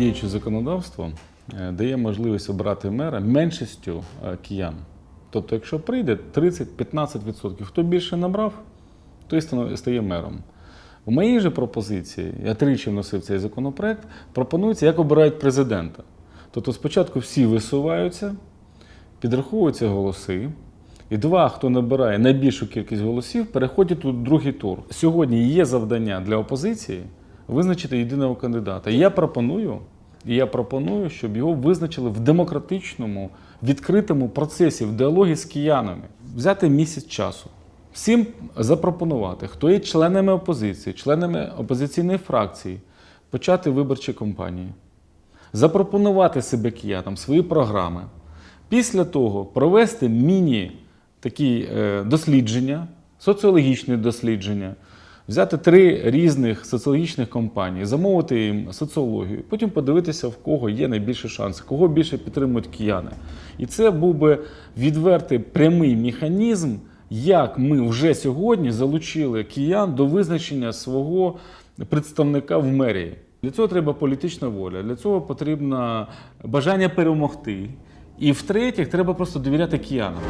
діюче законодавство е, дає можливість обрати мера меншістю е, киян. Тобто, якщо прийде 30-15%, хто більше набрав, той стає мером. У моїй же пропозиції, я тричі вносив цей законопроект, пропонується, як обирають президента. Тобто спочатку всі висуваються, підраховуються голоси, і два, хто набирає найбільшу кількість голосів, переходять у другий тур. Сьогодні є завдання для опозиції визначити єдиного кандидата. І я пропоную, і я пропоную, щоб його визначили в демократичному, відкритому процесі, в діалогі з киянами. Взяти місяць часу. Всім запропонувати, хто є членами опозиції, членами опозиційної фракції, почати виборчі кампанії запропонувати себе киянам свої програми. Після того провести міні такі е, дослідження, соціологічні дослідження, взяти три різних соціологічних компанії, замовити їм соціологію, потім подивитися, в кого є найбільші шанси, кого більше підтримують кияни. І це був би відвертий прямий механізм, як ми вже сьогодні залучили киян до визначення свого представника в мерії. Для цього треба політична воля, для цього потрібно бажання перемогти. І в-третє, треба просто довіряти киянам.